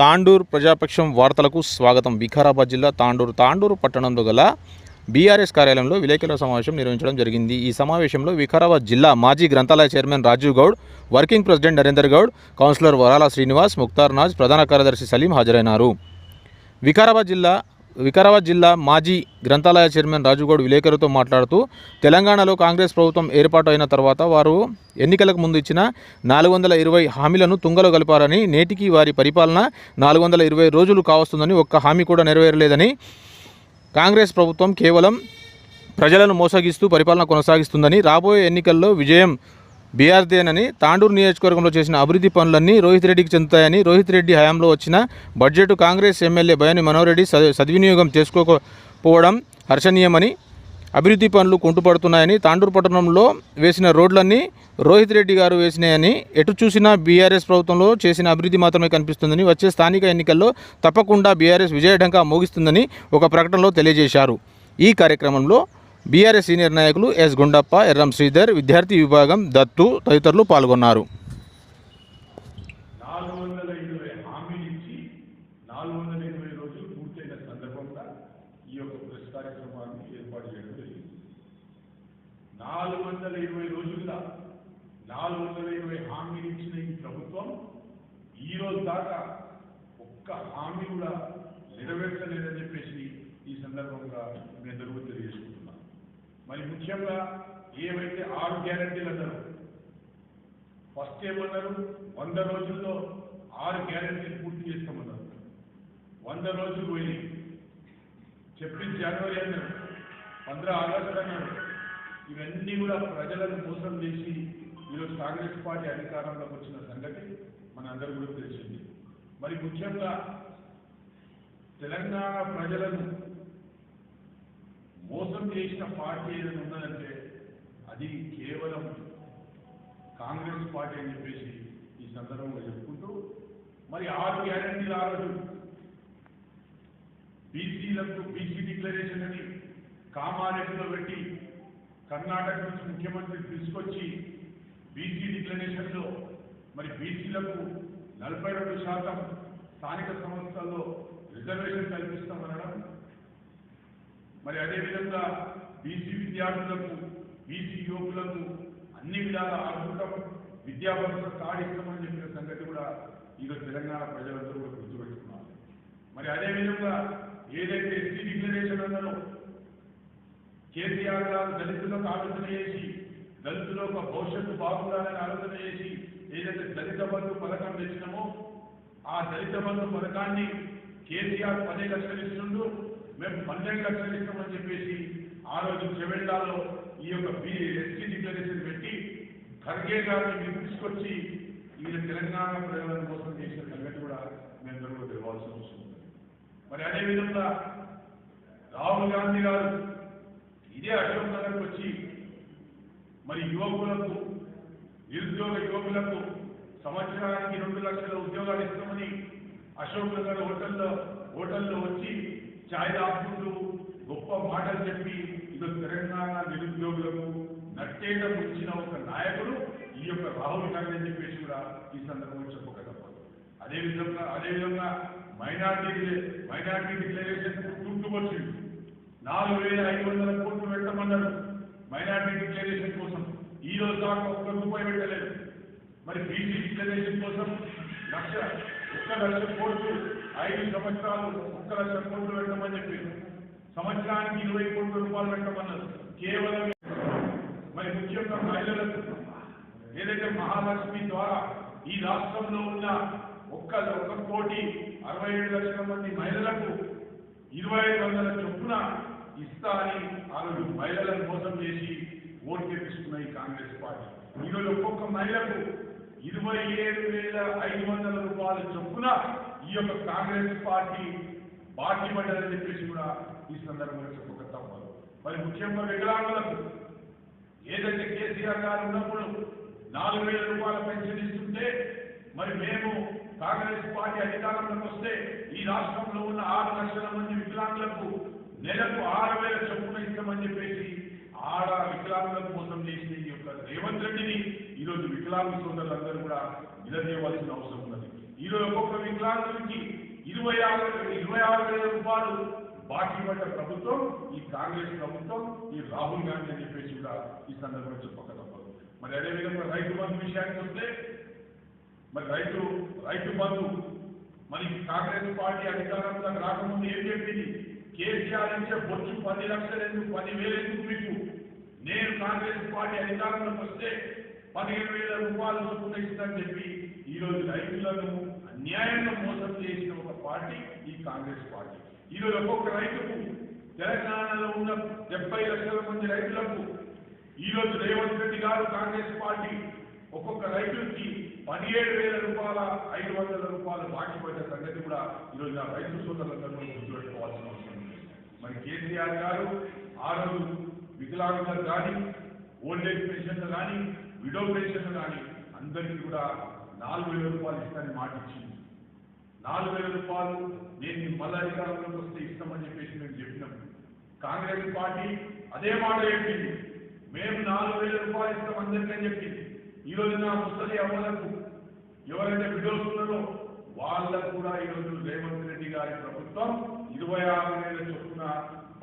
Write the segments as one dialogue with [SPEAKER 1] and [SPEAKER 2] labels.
[SPEAKER 1] తాండూరు ప్రజాపక్షం వార్తలకు స్వాగతం. వికారాబాద్ జిల్లా తాండూరు తాండూరు పట్టణంలో గల బీఆర్ఎస్ కార్యాలయంలో విలేకరుల సమావేశం నిర్వహించడం జరిగింది. ఈ సమావేశంలో వికారాబాద్ జిల్లా మాజీ గ్రంథాలయ chairman Rajiv Goud working president Narender Goud councillor Varala Srinivas Mukhtar Naaz ప్రధాన కార్యదర్శి సలీం హాజరైనారు. వికారాబాద్ జిల్లా వికారాబాద్ జిల్లా మాజీ గ్రంథాలయ చైర్మన్ రాజుగౌడ్ విలేకరులతో మాట్లాడుతూ తెలంగాణలో కాంగ్రెస్ ప్రభుత్వం ఏర్పాటు అయిన తర్వాత వారు ఎన్నికలకు ముందు ఇచ్చిన నాలుగు వందల ఇరవై హామీలను తుంగలో కలిపారని నేటికి వారి పరిపాలన నాలుగు వందల ఇరవై రోజులు కావస్తుందని ఒక్క హామీ కూడా నెరవేరలేదని కాంగ్రెస్ ప్రభుత్వం కేవలం ప్రజలను మోసగిస్తూ పరిపాలన కొనసాగిస్తుందని రాబోయే ఎన్నికల్లో విజయం బీఆర్దేనని తాండూరు నియోజకవర్గంలో చేసిన అభివృద్ధి పనులన్నీ రోహిత్ రెడ్డికి చెందుతాయని రోహిత్ రెడ్డి హయాంలో వచ్చిన budget Congress MLA Bayani Manoharreddy సద్వినియోగం చేసుకోకపోవడం హర్షణీయమని అభివృద్ధి పనులు కుంటుపడుతున్నాయని తాండూరు పట్టణంలో వేసిన రోడ్లన్నీ రోహిత్ రెడ్డి గారు వేసినాయని ఎటు చూసినా బీఆర్ఎస్ ప్రభుత్వంలో చేసిన అభివృద్ధి మాత్రమే కనిపిస్తుందని వచ్చే స్థానిక ఎన్నికల్లో తప్పకుండా బీఆర్ఎస్ విజయఢంకా మోగిస్తుందని ఒక ప్రకటనలో తెలియజేశారు. ఈ కార్యక్రమంలో బీఆర్ఎస్ సీనియర్ నాయకులు ఎస్ గుండప్ప ఎర్రం శ్రీధర్ విద్యార్థి విభాగం దత్తు తదితరులు పాల్గొన్నారు.
[SPEAKER 2] నాలుగు వందల ఇరవై నాలుగు వందల ఇరవై హామీలు ఇచ్చిన ఈ ప్రభుత్వం దాకా ఒక్క హామీ కూడా నెరవేర్చలేదని చెప్పేసి ఈ సందర్భంగా మేము అందరూ తెలియజేసుకుంటున్నాం. మరి ముఖ్యంగా ఏవైతే ఆరు గ్యారంటీలు అన్నారు ఫస్ట్ ఏమన్నారు? వంద రోజుల్లో ఆరు గ్యారంటీలు పూర్తి చేస్తామన్నారు. వంద రోజులు పోయి చెప్పిన జనవరి అన్నారు పంద్ర ఆగస్టు అన్నారు. ఇవన్నీ కూడా ప్రజలను మోసం చేసి ఈరోజు కాంగ్రెస్ పార్టీ అధికారంలోకి వచ్చిన సంగతి మనందరూ కూడా తెలిసింది. మరి ముఖ్యంగా తెలంగాణ ప్రజలను మోసం చేసిన పార్టీ ఏదైనా ఉన్నదంటే అది కేవలం కాంగ్రెస్ పార్టీ అని చెప్పేసి ఈ సందర్భంగా చెప్పుకుంటూ మరి ఆరు గ్యారంటీలు ఆ బీసీలకు బీసీ డిక్లరేషన్ అని కామారెడ్డిలో పెట్టి కర్ణాటక నుంచి ముఖ్యమంత్రి తీసుకొచ్చి బీసీ డిక్లరేషన్లో మరి బీసీలకు నలభై రెండు శాతం స్థానిక సంస్థల్లో రిజర్వేషన్ కల్పిస్తామనడం మరి అదేవిధంగా బీసీ విద్యార్థులకు బీసీ యువకులకు అన్ని విధాల అద్భుతం విద్యాభద్రత సాధిస్తామని చెప్పిన సంగతి కూడా ఈరోజు తెలంగాణ ప్రజలందరూ కూడా గుర్తుపెట్టుకున్నారు. మరి అదేవిధంగా ఏదైతే ఎస్సీ డిక్లరేషన్ అన్నారో కేసీఆర్ గారు దళితులకు ఆలోచన చేసి దళితుల ఒక భవిష్యత్తు బాగుండాలని ఆలోచన చేసి ఏదైతే దళిత బంధు పథకం తెచ్చినామో ఆ దళిత బంధు పథకాన్ని కేసీఆర్ పదే లక్షలు ఇస్తుండు. మేము పన్నెండు లక్షలు ఇస్తామని చెప్పేసి ఆ రోజు చెవెళ్ళాలో ఈ యొక్క బి ఎస్టీ డిక్లరేషన్ పెట్టి ఖర్గే గారిని మీరు తీసుకొచ్చి ఈయన తెలంగాణ ప్రజల కోసం చేసిన సంగతి కూడా మేము అందరూ తెలవాల్సిన అవసరం ఉంది. మరి అదేవిధంగా రాహుల్ గాంధీ గారు ఇదే అశోక్ నగర్కి వచ్చి మరి యువకులకు నిరుద్యోగ యువకులకు సంవత్సరానికి రెండు లక్షల ఉద్యోగాలు ఇస్తామని అశోక్ నగర్ హోటల్లో హోటల్లో వచ్చి ఛాయ్ తాగుకుంటూ గొప్ప మాటలు చెప్పి ఇది తెలంగాణ నిరుద్యోగులకు నట్టేట ముంచిన ఒక నాయకుడు ఈ యొక్క రాహుల్ గాంధీ అని చెప్పేసి కూడా ఈ సందర్భంగా చెప్పక తప్పదు అదేవిధంగా అదేవిధంగా మైనార్టీ మైనార్టీ డిక్లరేషన్ గుర్తుకొచ్చింది నాలుగు వేల ఐదు వందల కోట్లు పెట్టమన్నారు మైనార్టీ డిక్లరేషన్ కోసం. ఈ రోజు దాకా ఒక్క రూపాయి పెట్టలేదు. మరి బీసీ డిక్లరేషన్ కోసం లక్ష ఎక్కడ లక్ష కోట్లు ఐదు సంవత్సరాలు ఒక్క లక్ష కోట్లు పెట్టమని చెప్పి. సంవత్సరానికి ఇరవై కోట్ల రూపాయలు పెట్టమన్నారు. కేవలం మరి ముఖ్యంగా మహిళలకు ఏదైతే మహాలక్ష్మి ద్వారా ఈ రాష్ట్రంలో ఉన్న ఒక్క ఒక్క కోటి అరవై ఏడు లక్షల మంది మహిళలకు ఇరవై ఐదు వందల చొప్పున ఇస్తా అని ఆ రోజు మహిళలను మోసం చేసి ఓటు తెప్పిస్తున్నాయి కాంగ్రెస్ పార్టీ. ఈరోజు ఒక్కొక్క మహిళకు ఇరవై ఏడు వేల ఐదు వందల రూపాయల చొప్పున ఈ యొక్క కాంగ్రెస్ పార్టీ బాకీ పడ్డదని చెప్పేసి కూడా ఈ సందర్భంగా చెప్పక తప్పదు మరి ముఖ్యంగా వికలాంగులకు ఏదైతే కేసీఆర్ గారు ఉన్నప్పుడు నాలుగు వేల రూపాయల పెన్షన్ ఇస్తుంటే మరి మేము కాంగ్రెస్ పార్టీ అధికారంలోకి వస్తే ఈ రాష్ట్రంలో ఉన్న ఆరు లక్షల మంది వికలాంగులకు నెలకు ఆరు వేల చొప్పున ఇస్తామని చెప్పేసి ఆడ వికలాంగులకు మోసం చేసిన ఈ యొక్క రేవంత్ రెడ్డిని ఈరోజు వికలాంగ సోదరులందరూ కూడా నిలదీయవలసిన అవసరం ఉన్నది. ఈరోజు ఒక్కొక్క వికలాంగునికి ఇరవై ఆరు ఇరవై ఆరు వేల రూపాయలు బాకీ పడ్డ ప్రభుత్వం ఈ కాంగ్రెస్ ప్రభుత్వం ఈ రాహుల్ గాంధీ అని చెప్పేసి కూడా ఈ సందర్భంగా చెప్పక తప్పదు మరి అదేవిధంగా రైతు బంధు విషయానికి వస్తే మరి రైతు రైతు బంధు మరి కాంగ్రెస్ పార్టీ అధికారంలోకి రాకముందు ఏం చెప్పింది? కేసీఆర్ ఇచ్చే బొచ్చు పది లక్షలు ఎందుకు పదివేలు ఎందుకు మీకు? నేను కాంగ్రెస్ పార్టీ అధికారంలోకి వస్తే పదిహేను వేల రూపాయలు చొప్పున ఇస్తుందని చెప్పి ఈ రోజు రైతులను అన్యాయంగా మోసం చేసిన ఒక పార్టీ ఈ కాంగ్రెస్ పార్టీ. ఈ రోజు ఒక్కొక్క రైతుకు తెలంగాణలో ఉన్న డెబ్బై లక్షల మంది రైతులకు ఈ రోజు రేవంత్ రెడ్డి గారు కాంగ్రెస్ పార్టీ ఒక్కొక్క రైతుకి పదిహేడు వేల రూపాయల ఐదు వందల రూపాయలు బాకీ పడ్డ సంగతి కూడా ఈరోజు నా రైతు సోదరులందరూ గుర్తుపెట్టుకోవాల్సిన అవసరం ఉంది. మరి కేసీఆర్ గారు ఆ రోజు వికలాంగులకు కానీ ఓల్డ్ ఏజ్ పెన్షన్లు కానీ విడో పెన్షన్లు కానీ అందరికీ కూడా నాలుగు వేల రూపాయలు ఇస్తానని మాట ఇచ్చింది. నాలుగు వేల రూపాయలు నేను మళ్ళా అధికారంలోకి వస్తే ఇస్తామని చెప్పేసి మేము చెప్పినాం కాంగ్రెస్ పార్టీ అదే మాట చెప్పింది. మేము నాలుగు వేల రూపాయలు ఇస్తాం అందరికని చెప్పింది. ఈ రోజు నా ముసలి అవ్వలకు ఎవరైతే విడోస్ ఉన్నారో వాళ్ళకు కూడా ఈరోజు రేవంత్ రెడ్డి గారి ప్రభుత్వం ఇరవై ఆరు వేల చొప్పున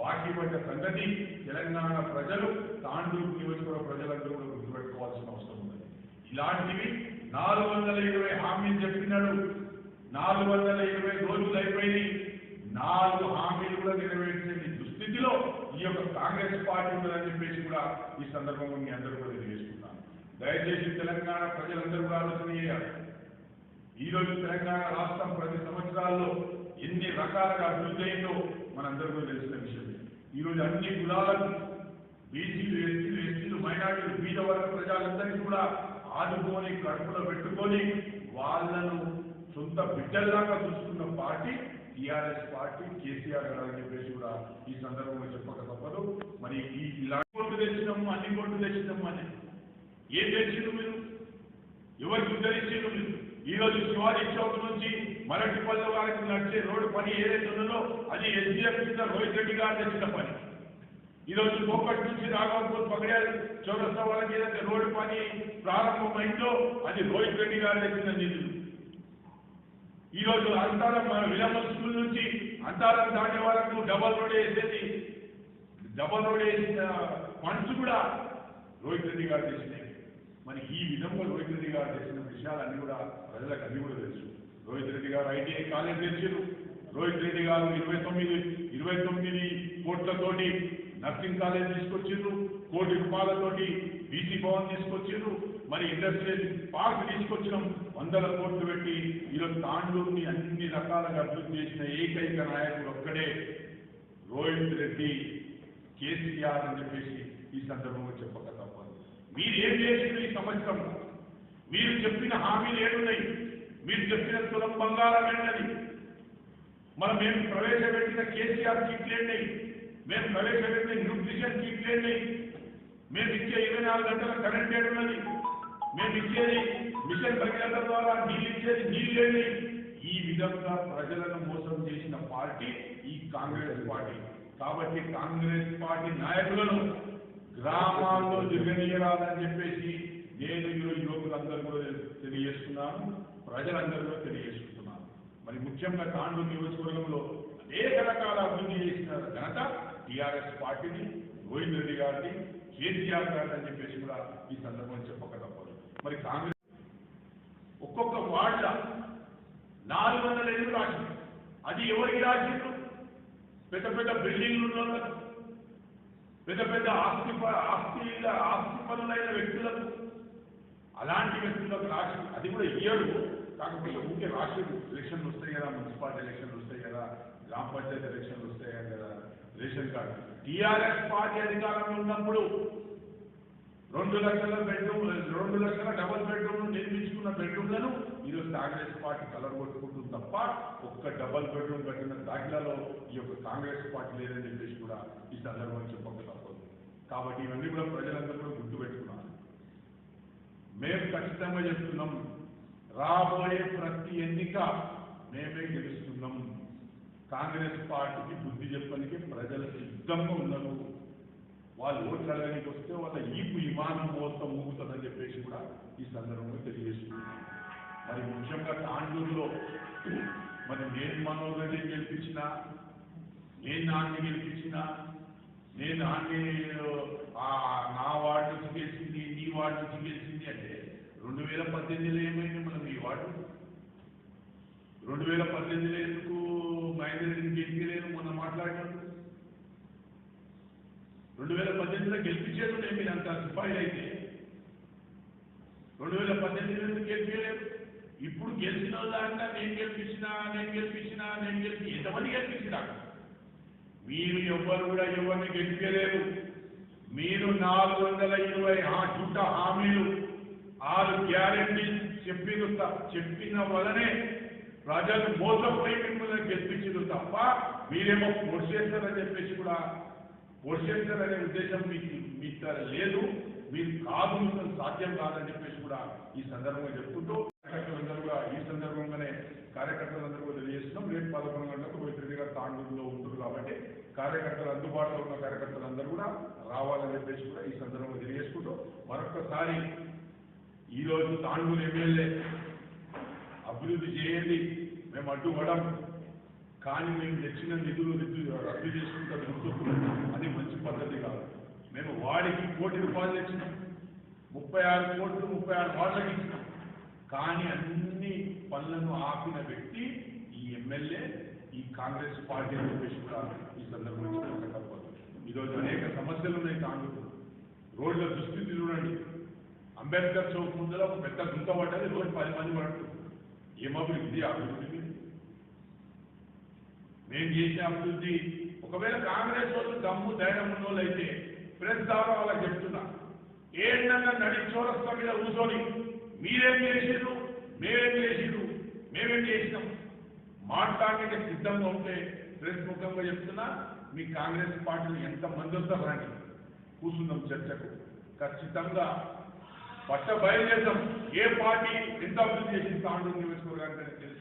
[SPEAKER 2] బాకీపడ్డ సంగతి తెలంగాణ ప్రజలు తాండూరు నియోజకవర్గ ప్రజలందరూ కూడా గుర్తుపెట్టుకోవాల్సిన అవసరం ఉంది. ఇలాంటివి నాలుగు వందల ఇరవై హామీలు చెప్పినాడు. నాలుగు వందల ఇరవై రోజులు అయిపోయింది. నాలుగు హామీలు కూడా నెరవేర్చని దుస్థితిలో ఈ యొక్క కాంగ్రెస్ పార్టీ ఉందని చెప్పేసి కూడా ఈ సందర్భంలో మీ అందరూ కూడా తెలియజేసుకున్నాను దయచేసి తెలంగాణ ప్రజలందరూ కూడా ఆలోచన చేయాలి. ఈ రోజు తెలంగాణ రాష్ట్రం ప్రతి సంవత్సరాల్లో ఎన్ని రకాలుగా అభివృద్ధి అయిందో మనందరికీ తెలిసిన విషయమే ఈరోజు అన్ని కులాలకు బీసీలు ఎస్సీలు ఎస్టీలు మైనార్టీలు బీద వర్గ ప్రజలందరినీ కూడా ఆదుకొని కడుపులో పెట్టుకొని వాళ్ళను సొంత బిడ్డల్లాగా చూసుకున్న పార్టీ టీఆర్ఎస్ పార్టీ కేసీఆర్ గారు అని చెప్పేసి కూడా ఈ సందర్భంలో చెప్పక తప్పదు. మరి ఈ ఇలాంటి ఓట్లు తెచ్చినాము అన్ని ఓట్లు తెచ్చినాము అని ఏం తెచ్చిండు మీరు? ఎవరికి ఉద్ధరించారు మీరు? ఈ రోజు శివాజీ చౌక్ నుంచి మరటిపల్లి వారికి నడిచే రోడ్డు పని ఏదైతే ఉన్నదో అది ఎస్డీఎఫ్ కింద రోహిత్ రెడ్డి గారు తెచ్చిన పని. ఈ రోజు కోకట్ నుంచి రాఘవపూర్ పగడాల్ చౌరస్తా వాళ్ళకి ఏదైతే రోడ్డు పని ప్రారంభమైందో అది రోహిత్ రెడ్డి గారు తెచ్చిన నిధులు. ఈ రోజు అంతారం మన స్కూల్ నుంచి అంతారం దాటే వరకు డబల్ రోడ్ వేసేది. డబల్ రోడ్ వేసిన ఫండ్స్ కూడా రోహిత్ రెడ్డి గారు తెచ్చినాయి మరి ఈ విధంగా రోహిత్ రెడ్డి గారు చేసిన విషయాలన్నీ కూడా ప్రజలకు అన్ని కూడా తెలుసు. రోహిత్ రెడ్డి గారు ఐటీఐ కాలేజ్ తెచ్చారు రోహిత్ రెడ్డి గారు ఇరవై తొమ్మిది ఇరవై తొమ్మిది కోట్లతోటి నర్సింగ్ కాలేజ్ తీసుకొచ్చిండ్రు. కోటి రూపాయలతోటి బీసీ భవన్ తీసుకొచ్చిండ్రు. మరి ఇండస్ట్రియల్ పార్క్ తీసుకొచ్చినాం. వందల కోట్లు పెట్టి ఈరోజు తాండూరుని అన్ని రకాలుగా అభివృద్ధి చేసిన ఏకైక నాయకుడు ఒక్కడే రోహిత్ రెడ్డి కేసీఆర్ అని చెప్పేసి ఈ సందర్భంగా చెప్పక తప్పదు. మీరు ఏం ఈ సంవత్సరం మీరు చెప్పిన హామీలు ఏడున్నాయి. మీరు చెప్పిన తులం బంగారం ఏంటని మనం మేము ప్రవేశపెట్టిన కేసీఆర్ కిట్లేండి మేము ప్రవేశపెట్టిన న్యూట్రిషన్ కిట్లేండి మేము ఇచ్చే ఇరవై నాలుగు గంటల కరెంట్ ఏడున్నది. మేము ఇచ్చేది మిషన్ భగీరథ ద్వారా నీళ్ళు ఇచ్చేది నీళ్ళేండి ఈ విధంగా ప్రజలను మోసం చేసిన పార్టీ ఈ కాంగ్రెస్ పార్టీ. కాబట్టి కాంగ్రెస్ పార్టీ నాయకులను గ్రామాల్లో జగనీయరాదని చెప్పేసి నేను ఈరోజు యువకులందరూ కూడా తెలియజేస్తున్నాను ప్రజలందరూ కూడా తెలియజేసుకుంటున్నాను మరి ముఖ్యంగా తాండూరు నియోజకవర్గంలో అనేక రకాల అభివృద్ధి చేసిన ఘనత టీఆర్ఎస్ పార్టీని గోవింద్ రెడ్డి గారిని కేసీఆర్ గారిని అని చెప్పేసి కూడా ఈ సందర్భంలో చెప్పక తప్పదు. మరి కాంగ్రెస్ ఒక్కొక్క వార్డుల నాలుగు వందల ఎందుకు రాసింది అది ఎవరికి రాసిండ్రు పెద్ద పెద్ద బిల్డింగ్లు ఉన్న పెద్ద పెద్ద ఆస్తి ప- ఆస్తి ఆస్తి పనులైన వ్యక్తులకు అలాంటి వ్యక్తులకు రాసి అది కూడా ఇయ్యడు. కాకపోతే ఊకే రాసిడు ఎలక్షన్లు వస్తాయి కదా మున్సిపాలిటీ ఎలక్షన్లు వస్తాయి కదా గ్రామ పంచాయతీ ఎలక్షన్లు వస్తాయి కదా రేషన్ కార్డు. టీఆర్ఎస్ పార్టీ అధికారంలో ఉన్నప్పుడు రెండు లక్షల బెడ్రూమ్ రెండు లక్షల డబల్ బెడ్రూమ్ నిర్మించుకున్న బెడ్రూమ్లను ఈరోజు కాంగ్రెస్ పార్టీ కలర్ కొట్టుకుంటుంది తప్ప ఒక్క డబల్ బెడ్రూమ్ కట్టిన దాఖలాలో ఈ యొక్క కాంగ్రెస్ పార్టీ లేదని చెప్పేసి కూడా ఈ సందర్భంగా చెప్పక తప్పదు కాబట్టి ఇవన్నీ కూడా ప్రజలందరూ కూడా గుర్తుపెట్టుకున్నారు మేము ఖచ్చితంగా చెప్తున్నాం రాబోయే ప్రతి ఎన్నిక మేమే గెలుస్తున్నాం. కాంగ్రెస్ పార్టీకి బుద్ధి చెప్పడానికి ప్రజలు సిద్ధంగా ఉన్నారు వాళ్ళు ఓటు అడగడానికి వస్తే వాళ్ళ ఈపు విమానం మోసం ఊగుతుందని చెప్పేసి కూడా ఈ సందర్భంలో తెలియజేస్తున్నాం మరి ముఖ్యంగా తాండూరులో మరి నేను మనోహర్ రెడ్డి గెలిపించిన నేను నాన్ని గెలిపించిన నేను నాన్ని నా వార్డు నుంచి గెలిచింది నీ వార్డు నుంచి గెలిచింది అంటే రెండు వేల పద్దెనిమిదిలో ఏమైంది మనం ఈ వార్డు? రెండు వేల పద్దెనిమిదిలో ఎందుకు మహేంద్ర రెడ్డిని గెలిపలేదు మొన్న మాట్లాడినప్పుడు? రెండు వేల పద్దెనిమిదిలో గెలిపించేది నేను మీరు అంత సిపాయి అయితే రెండు వేల పద్దెనిమిది ఎందుకు గెలిపించలేదు? ఇప్పుడు గెలిచిన దాంట్లో నేను గెలిపించినా నేను గెలిపించినా నేను గెలిపి ఎంతమంది గెలిపించినా మీరు ఎవ్వరు కూడా ఎవరిని గెలిపలేరు మీరు నాలుగు వందల ఇరవై ఆ చుట్ట హామీలు ఆరు గ్యారెంటీ చెప్పిన చెప్పిన వలనే ప్రజలు మోసపోయి మిమ్మల్ని గెలిపించదు తప్ప మీరేమో పొడిచేస్తారని చెప్పేసి కూడా పొడిచేస్తారనే ఉద్దేశం మీకు మీ దగ్గర లేదు. మీరు కాదు మీకు సాధ్యం కాదని చెప్పేసి కూడా ఈ సందర్భంగా చెప్పుకుంటూ కార్యకర్తలందరూ కూడా ఈ సందర్భంగానే కార్యకర్తలందరూ కూడా తెలియజేస్తున్నాం. రేపు పదకొండు గంటలకు రోహిత్ గారు తాండూరులో ఉంటారు కాబట్టి కార్యకర్తలు అందుబాటులో ఉన్న కార్యకర్తలందరూ కూడా రావాలని చెప్పేసి కూడా ఈ సందర్భంగా తెలియజేసుకుంటూ మరొకసారి ఈరోజు తాండూరు ఎమ్మెల్యే అభివృద్ధి చేయండి. మేము అడ్డుపడం కానీ మేము తెచ్చిన నిధులు రద్దు చేసుకుంటా చేసుకుంటే గుర్తుకు అది మంచి పద్ధతి కాదు. మేము వాడికి కోటి రూపాయలు తెచ్చినాం. ముప్పై ఆరు కోట్లు ముప్పై ఆరు వార్డులకు ఇచ్చినాం. కానీ అన్ని పనులను ఆపిన వ్యక్తి ఈ ఎమ్మెల్యే ఈ కాంగ్రెస్ పార్టీ అని చెప్పేసి కూడా ఈ సందర్భంగా తప్పదు ఈరోజు అనేక సమస్యలు ఉన్నాయి కాంగ్రెస్ రోడ్ల దుస్థితి చూడండి. అంబేద్కర్ చౌక్ ముందర ఒక పెద్ద గుంత పడ్డది. రోజు పది మంది పడుతుంది ఏమో ఇది అభివృద్ధి మేము చేసే అభివృద్ధి. ఒకవేళ కాంగ్రెస్ వాళ్ళు దమ్ము ధైర్యం ఉన్నోళ్ళు అయితే ప్రెస్ ద్వారా వాళ్ళకి చెప్తున్నా. ఏంటన్నా నడి చోరస్తా మీద కూర్చొని మీరేం చేసిర్రు మేమేం చేసిర్రు మేమేం చేసినాం? మాట్లాడడానికి సిద్ధంగా ఉంటే ప్రెస్ ముఖంగా చెప్తున్నా మీ కాంగ్రెస్ పార్టీలు ఎంత మంది వస్తారు రండి కూర్చుందాం చర్చకు. ఖచ్చితంగా పట్ట బయలుదేద్దాం ఏ పార్టీ ఎంత అభివృద్ధి చేసింది తాండూరు నియోజకవర్గానికి తెలుసు